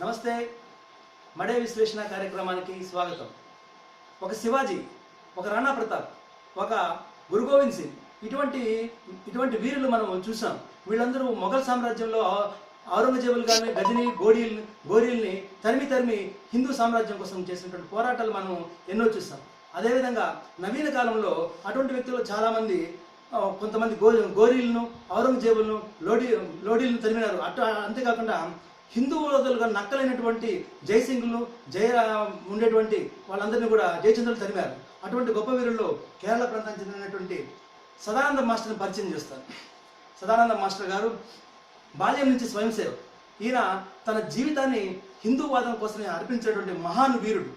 నమస్తే. మడే విశ్లేషణ కార్యక్రమానికి స్వాగతం. ఒక శివాజీ ఒక రాణా ప్రతాప్ ఒక గురు గోవింద్ సింగ్. ఇటువంటి ఇటువంటి వీరులు మనం చూసాం. వీళ్ళందరూ మొఘల్ సామ్రాజ్యంలో ఔరంగజేబులు కానీ గజని గోడీల్ గోరీల్ని తరిమి తరిమి హిందూ సామ్రాజ్యం కోసం చేసినటువంటి పోరాటాలు మనం ఎన్నో చూస్తాం అదేవిధంగా నవీన కాలంలో అటువంటి వ్యక్తులు చాలామంది కొంతమంది గో గోరీలను ఔరంగజేబులను లోడీ లోడీలను తరిమినారు. అటు అంతేకాకుండా హిందువులుగా నక్కలైనటువంటి జయసింగ్లు జయ ఉండేటువంటి వాళ్ళందరినీ కూడా జయచంద్రులు తరిమారు. అటువంటి గొప్ప వీరుల్లో కేరళ ప్రాంతానికి చెందినటువంటి సదానంద మాస్టర్ని పరిచయం చేస్తారు. సదానంద మాస్టర్ గారు బాల్యం నుంచి స్వయం సేవ ఈయన తన జీవితాన్ని హిందూవాదం కోసమే అర్పించినటువంటి మహాన్ వీరుడు.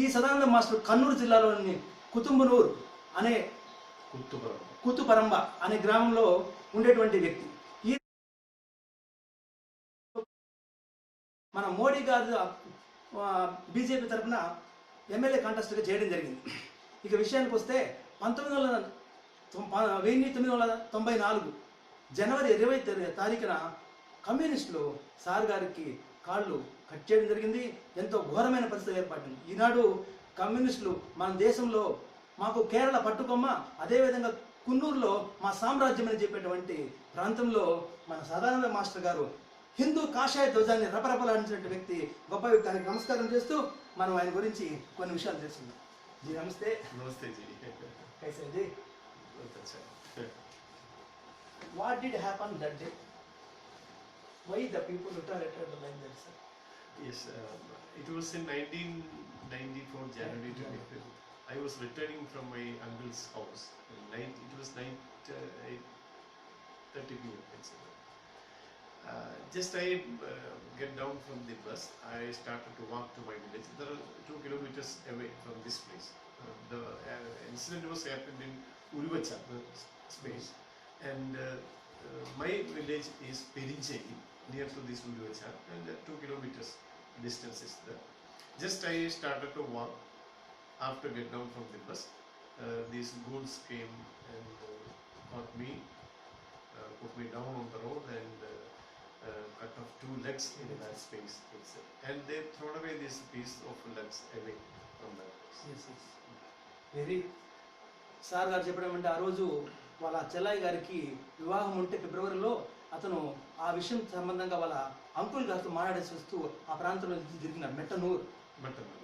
ఈ సదానంద మాస్టర్ కన్నూరు జిల్లాలోని కుతుంబనూరు అనే కుత్తుపురం కూతుపరంబ అనే గ్రామంలో ఉండేటువంటి వ్యక్తి. మన మోడీ గారు బీజేపీ తరఫున ఎమ్మెల్యే కంటెస్ట్గా చేయడం జరిగింది. ఇక విషయానికి వస్తే పంతొమ్మిది వందల తొం- వెయ్యి తొమ్మిది వందల తొంభై నాలుగు జనవరి ఇరవై తారీఖున కమ్యూనిస్టులు సార్ గారికి కాళ్ళు కట్ చేయడం జరిగింది. ఎంతో ఘోరమైన పరిస్థితి ఏర్పడింది. ఈనాడు కమ్యూనిస్టులు మన దేశంలో మాకు కేరళ పట్టుకొమ్మ అదేవిధంగా కున్నూరులో మా సామ్రాజ్యం అని చెప్పేటువంటి ప్రాంతంలో మన సదానంద మాస్టర్ గారు హిందూ కాషాయ ధ్వజాన్ని రపరపలాడించినటువంటి వ్యక్తి గొప్ప వ్యక్తి ఆయనకు నమస్కారం చేస్తూ మనం ఆయన గురించి కొన్ని విషయాలు తెలుసుకుందాం. జీ నమస్తే. నమస్తే జీ. కైసే G. What did happen that day why the people retaliated line sir yes uh, it was nineteen ninety four January i was returning from my uncle's house. Night it was night uh, 30 pm just I uh, get down from the bus I started to walk to my village. There are two kilometers away from this place. Uh, the uh, incident was happened in Uruvacha space. And uh, uh, my village is Perincheri near to this Uruvacha and uh, two kilometers distance is there. Just I started to walk after get down from the bus. Uh, these goons came and uh, caught me uh, put me down on the road and uh, uh, cut off two legs in that space itself. And they thrown away this piece of legs away from that place. Very sir గారు చెప్పడం అంటే ఆ రోజు వాళ్ళ చెల్లాయి గారికి వివాహం ఉంటే ఫిబ్రవరిలో అతను ఆ విషయం సంబంధంగా వాళ్ళ అంకుల్ గారితో మాట్లాడేసి వస్తూ ఆ ప్రాంతంలో తిరిగినారు మెట్టనూరు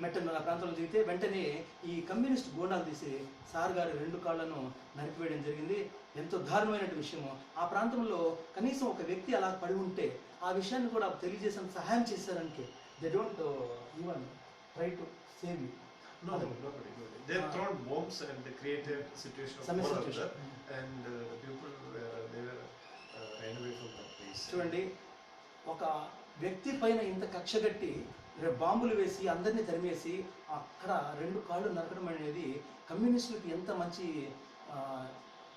మెట్టనూరు ఆ ప్రాంతంలో దిగితే వెంటనే ఈ కమ్యూనిస్ట్ గోండాలు తీసి సార్ గారి రెండు కాళ్ళను నరికివేయడం జరిగింది ఎంతో దారుణమైన విషయము ఆ ప్రాంతంలో కనీసం ఒక వ్యక్తి అలా పడి ఉంటే ఆ విషయాన్ని కూడా తెలియజేసాను సహాయం చేశారని they don't even try to save you చూడండి ఒక వ్యక్తి పైన ఇంత కక్ష కట్టి బాంబులు వేసి అందరినీ తరిమేసి అక్కడ రెండు కాళ్ళు నరకడం అనేది కమ్యూనిస్టులకు ఎంత మంచి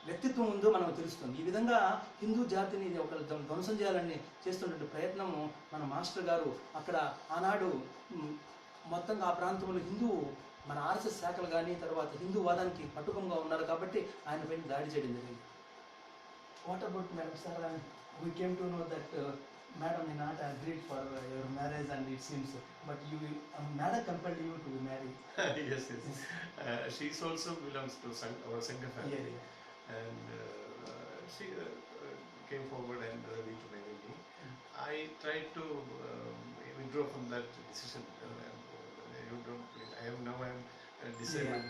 వ్యక్తిత్వం ఉందో మనకు తెలుస్తుంది. ఈ విధంగా హిందూ జాతిని ఇది ఒక ధ్వం- ధ్వంసం చేయాలని చేస్తున్నటువంటి ప్రయత్నము మన మాస్టర్ గారు అక్కడ ఆనాడు మొత్తంగా ఆ ప్రాంతంలో హిందూ మన ఆర్ఎస్ఎస్ శాఖలు కానీ తర్వాత హిందూ వాదానికి పట్టుకంగా ఉన్నారు కాబట్టి ఆయన పైన దాడి చేయడం జరిగింది. What about madam sir came to know that uh, madam did not agreed for uh, your marriage and it seems but you uh, madam compelled you to marry yes, yes. Uh, she also belongs to Sang- our Sangha family. Yeah, yeah. and uh, she uh, uh, came forward and ready to marry me. I tried to um, withdraw from that decision. You don't, I am now I am a disabled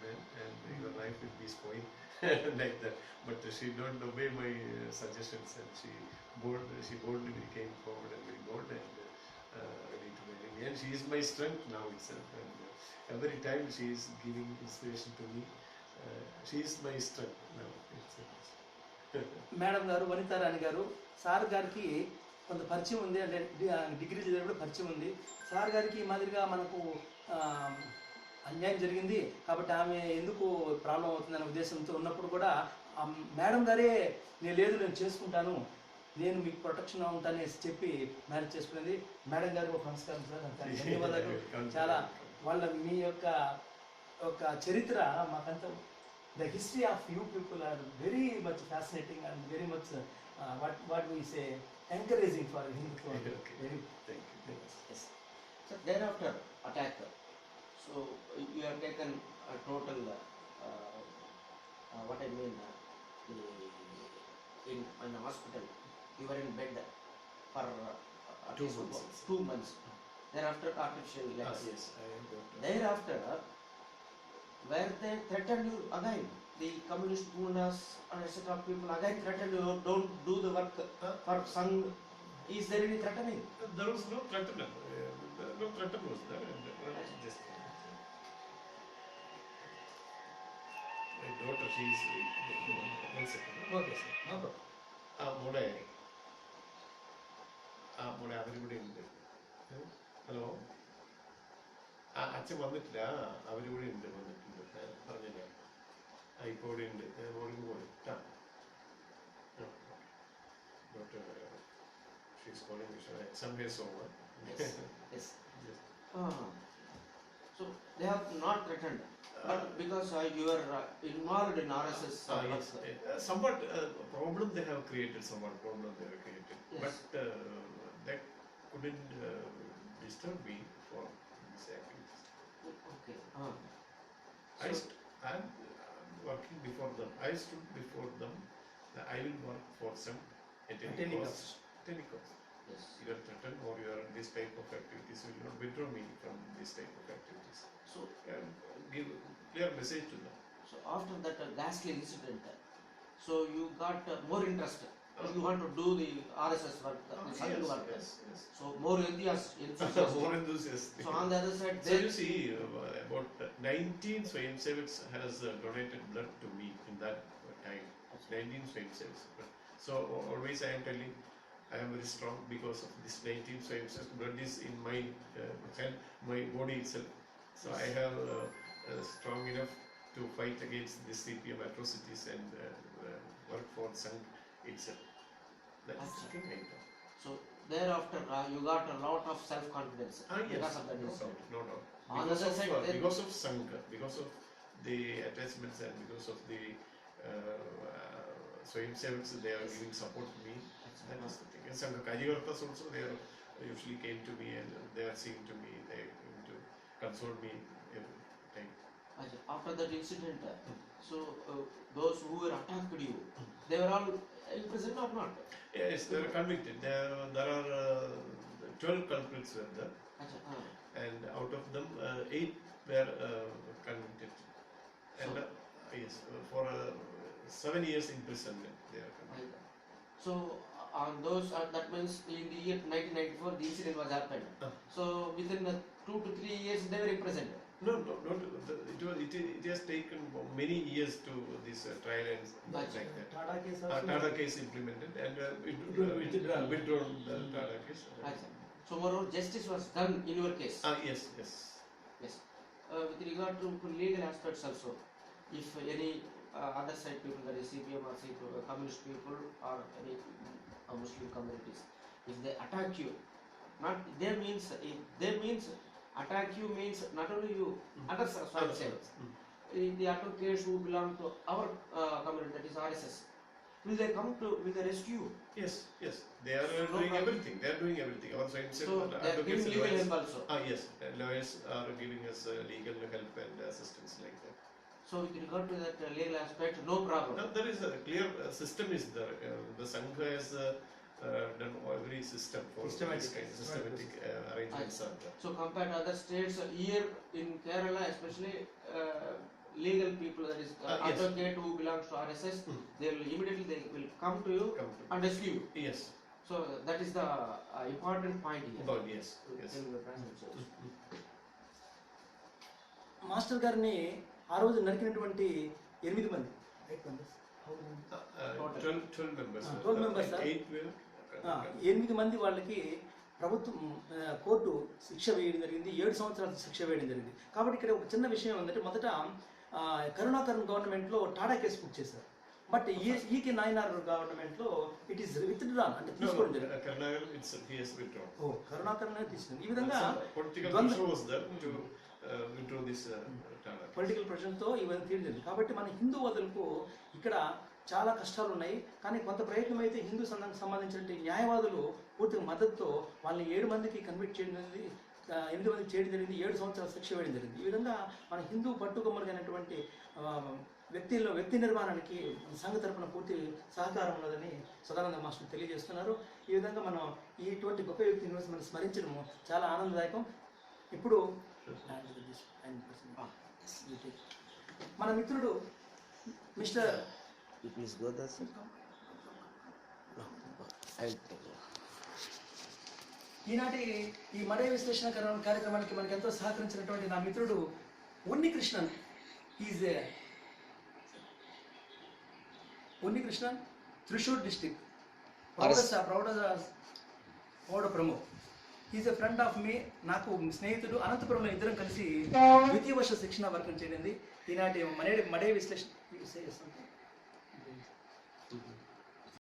man, and your life will be spoiled like that. But she don't obey my uh, suggestions, and she bold, she boldly came forward and very bold and uh, ready to marry me. And she is my strength now itself. And uh, every time she is giving inspiration to me. Madam గారు వనితారాణి గారు sir గారికి కొంత పరిచయం ఉంది అంటే degree చదివినప్పుడు పరిచయం ఉంది. సార్ గారికి ఈ మాదిరిగా మనకు అన్యాయం జరిగింది కాబట్టి ఆమె ఎందుకు ప్రాబ్లం అవుతుందనే ఉద్దేశంతో ఉన్నప్పుడు కూడా ఆ మేడం గారే నేను లేదు నేను చేసుకుంటాను నేను మీకు ప్రొటెక్షన్గా ఉంటానని చెప్పి మ్యారేజ్ చేసుకునేది. మేడం గారికి ఒక నమస్కారం సార్ ధన్యవాదాలు. చాలా వాళ్ళ మీ యొక్క ఒక చరిత్ర మాకంతా the history of you people are very much fascinating and very much uh, what what we say encouraging for Hindutva. Okay. Very, thank you. Thank you. Yes. So thereafter attack. So you have taken a total. Uh, uh, what I mean, uh, in an hospital, you were in bed for uh, two months. Two months. Thereafter artificial ah, legs. Yes, I am Thereafter where they threatened you again. The communist gunas and etc. people again threatened you, don't do the work for some. Is there any threatening? There was no threat. No no threat was there. Just. My daughter, she is. One second. Okay, sir. No problem. ആ മോളെ ആ മോളെ അവരും കൂടെ ഉണ്ട് hello ആ അച്ഛൻ വന്നിട്ടില്ല അവരും കൂടെ ഉണ്ട് പറഞ്ഞില്ല ആ ഇപ്പോൾ ഇവിടെ ഉണ്ട് ഏ, മോളിങ് പോയി ആ doctor she's calling some days over Yes. Yes. Ah. So they have not threatened, but because uh, you are uh, involved in RSS uh, Ah, yes. work, Uh, somewhat uh, problem they have created, somewhat problem they have created. Yes. But uh, that couldn't uh, disturb me for this activities. okay. Ah. I So- st- I'm, I'm working before them. I stood before them. that I will work for some at any, At any cost. cost. At any cost. Yes. You are threatened or you are in this type of activities. You will not withdraw me from this type of activities. So And give clear message to them. so after that uh, ghastly incident, uh, so you got uh, more interest. You want to do the RSS work, the Sangh yes, work. yes, yes. So more enthusiastic. enthusiastic. More enthusiastic. so on the other side, So you see, uh, about 19 Swayamsevaks has uh, donated blood to me in that time. 19 Swayamsevaks. So always I am telling, I am very strong because of this 19 Swayamsevaks. Blood is in my uh, my body itself. So I have uh, uh, strong enough to fight against this CPM atrocities and uh, uh, work for Sangh itself. That is the thing so thereafter uh, you got a lot of self confidence Ah, yes, because of that no doubt, no doubt. Because of, side, uh, because of Sangha, because of the attachments and because of the uh, uh, Swayam Sevaks, they are giving support to me. That is the thing. And Sangha Kajivartas also, they are usually came to me and they are saying to me, they are to console me every time. After that incident, uh, so uh, those who were attacked you, they were all in prison or not? Yes, they are convicted. There, there are uh, 12 culprits were there, ah. and out of them, uh, 8 were uh, convicted. And So- uh, yes, uh, for uh, 7 years imprisonment they are convicted. So uh, on those, uh, that means in the year 1994, the incident was happened. So within uh, two to three years, they were imprisoned. No, no, no. It, was, it, it has taken many years to this uh, trial and like that. Tata case also. Uh, Tata case implemented and uh, withdrawn, uh, withdrawn, withdrawn the uh, mm-hmm. Tata case. Achha. So moreover, justice was done in your case. Ah, yes, yes. Yes. Uh, with regard to legal aspects also, if any uh, other side people, that is CPM or CPM, communist people or any Muslim communities, if they attack you, not they means eh, if they means attack you means not only you, others as well. Others, Mm. In the advocates who belong to our uh, community, that is RSS, will they come to, will they rescue you? Yes, yes. They are uh, No doing problem. everything. They are doing everything. Our same So they are giving legal lawyers. help also. Ah, yes. Uh, lawyers are giving us uh, legal help and assistance like that. So with regard to that uh, legal aspect, no problem. Now, there is a clear uh, system is there. Uh, the Sangha has uh, uh, done every system for Systematic. this kind of systematic uh, arrangements are there. So compared to other states, uh, here in Kerala especially, uh, legal people, that is uh, Ah, yes. advocate who belongs to RSS, Hmm. they will immediately they will come to you Come to and rescue you. yes, So that is the uh, important point here. about yes, yes. In the present church. Master గారిని ఆ రోజు నరికినటువంటి ఎనిమిది మంది Uh, uh, 12, 12 members. Ah, were 12 there. members, sir. Eight were. ఆ, ఎనిమిది మంది వాళ్ళకి ప్రభుత్వం కోర్టు శిక్ష వేయడం జరిగింది ఏడు సంవత్సరాల శిక్ష వేయడం జరిగింది కాబట్టి ఇక్కడ ఒక చిన్న విషయం ఏంటంటే మొదట ఆ, కరుణాకరన్ గవర్నమెంట్లో టాటా కేసు బుక్ చేశారు బట్ ఈ ఈకే నాయనార్ గవర్నమెంట్లో ఇట్ ఈస్ విత్ డ్రాన్ అంటే తీసుకోవడం జరిగింది. ఓ తీసుకుంది ఈ విధంగా there to uh, uh. Political ప్రెషర్తో ఇవన్నీ తీయడం జరిగింది కాబట్టి మన హిందూ వదులకు ఇక్కడ చాలా కష్టాలు ఉన్నాయి కానీ కొంత ప్రయత్నం అయితే హిందూ సంఘానికి సంబంధించిన న్యాయవాదులు పూర్తిగా మద్దతుతో వాళ్ళని ఏడు మందికి కన్విక్ట్ చేయడం జరిగింది. ఎనిమిది మందికి చేయడం జరిగింది. ఏడు సంవత్సరాల శిక్ష వేయడం జరిగింది. ఈ విధంగా మన హిందూ పట్టుకొమ్మరుగైనటువంటి వ్యక్తిలో వ్యక్తి నిర్మాణానికి సంఘ తరపున పూర్తి సహకారం ఉన్నదని సదానంద మాస్టర్ తెలియజేస్తున్నారు. ఈ విధంగా మనం ఇటువంటి గొప్ప వ్యక్తిని మనం స్మరించడము చాలా ఆనందదాయకం. ఇప్పుడు మన మిత్రుడు mister You please go there, sir. No, I will take it. ఈనాటి ఈ మడే విశ్లేషణ కర- కార్యక్రమానికి మనకి ఎంతో సహకరించినటువంటి నా మిత్రుడు Unni Krishnan is a Unni Krishnan Thrissur district. ప్రౌఢ ప్రౌఢ ప్రౌఢ Pramukh. Is a friend of me నాకు స్నేహితుడు అనంతపురంలో ఇద్దరం కలిసి ద్వితీయ వర్ష శిక్షణ వర్గం చేరింది. ఈనాటి మడే మడే విశ్లేషణ